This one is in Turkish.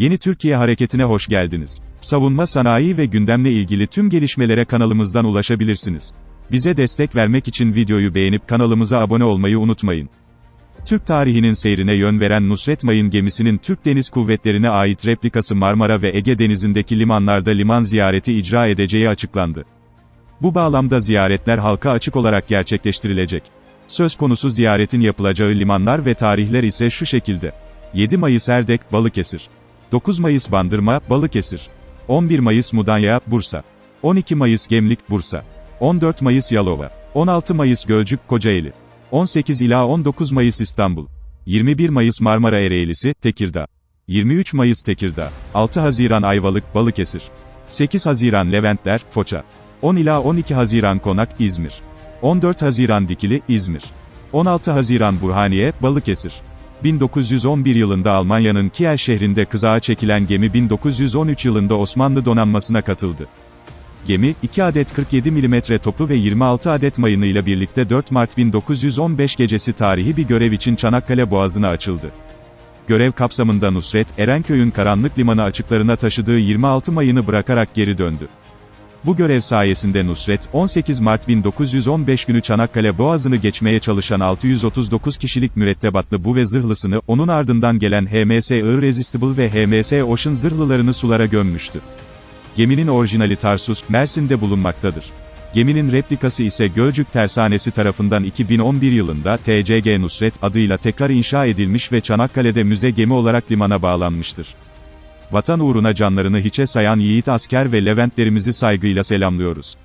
Yeni Türkiye Hareketi'ne hoş geldiniz. Savunma sanayi ve gündemle ilgili tüm gelişmelere kanalımızdan ulaşabilirsiniz. Bize destek vermek için videoyu beğenip kanalımıza abone olmayı unutmayın. Türk tarihinin seyrine yön veren Nusret Mayın gemisinin Türk Deniz Kuvvetleri'ne ait replikası Marmara ve Ege denizindeki limanlarda liman ziyareti icra edeceği açıklandı. Bu bağlamda ziyaretler halka açık olarak gerçekleştirilecek. Söz konusu ziyaretin yapılacağı limanlar ve tarihler ise şu şekilde. 7 Mayıs Erdek, Balıkesir. 9 Mayıs Bandırma, Balıkesir. 11 Mayıs Mudanya, Bursa. 12 Mayıs Gemlik, Bursa. 14 Mayıs Yalova. 16 Mayıs Gölcük, Kocaeli. 18 ila 19 Mayıs İstanbul. 21 Mayıs Marmara Ereğlisi, Tekirdağ. 23 Mayıs Tekirdağ. 6 Haziran Ayvalık, Balıkesir. 8 Haziran Leventler, Foça. 10 ila 12 Haziran Konak, İzmir. 14 Haziran Dikili, İzmir. 16 Haziran Burhaniye, Balıkesir. 1911 yılında Almanya'nın Kiel şehrinde kızağa çekilen gemi 1913 yılında Osmanlı donanmasına katıldı. Gemi, 2 adet 47 mm topu ve 26 adet mayınıyla birlikte 4 Mart 1915 gecesi tarihi bir görev için Çanakkale Boğazı'na açıldı. Görev kapsamında Nusret, Erenköy'ün karanlık limanı açıklarına taşıdığı 26 mayını bırakarak geri döndü. Bu görev sayesinde Nusret, 18 Mart 1915 günü Çanakkale Boğazı'nı geçmeye çalışan 639 kişilik mürettebatlı bu ve zırhlısını, onun ardından gelen HMS Irresistible ve HMS Ocean zırhlılarını sulara gömmüştü. Geminin orijinali Tarsus, Mersin'de bulunmaktadır. Geminin replikası ise Gölcük Tersanesi tarafından 2011 yılında TCG Nusret adıyla tekrar inşa edilmiş ve Çanakkale'de müze gemi olarak limana bağlanmıştır. Vatan uğruna canlarını hiçe sayan yiğit asker ve Leventlerimizi saygıyla selamlıyoruz.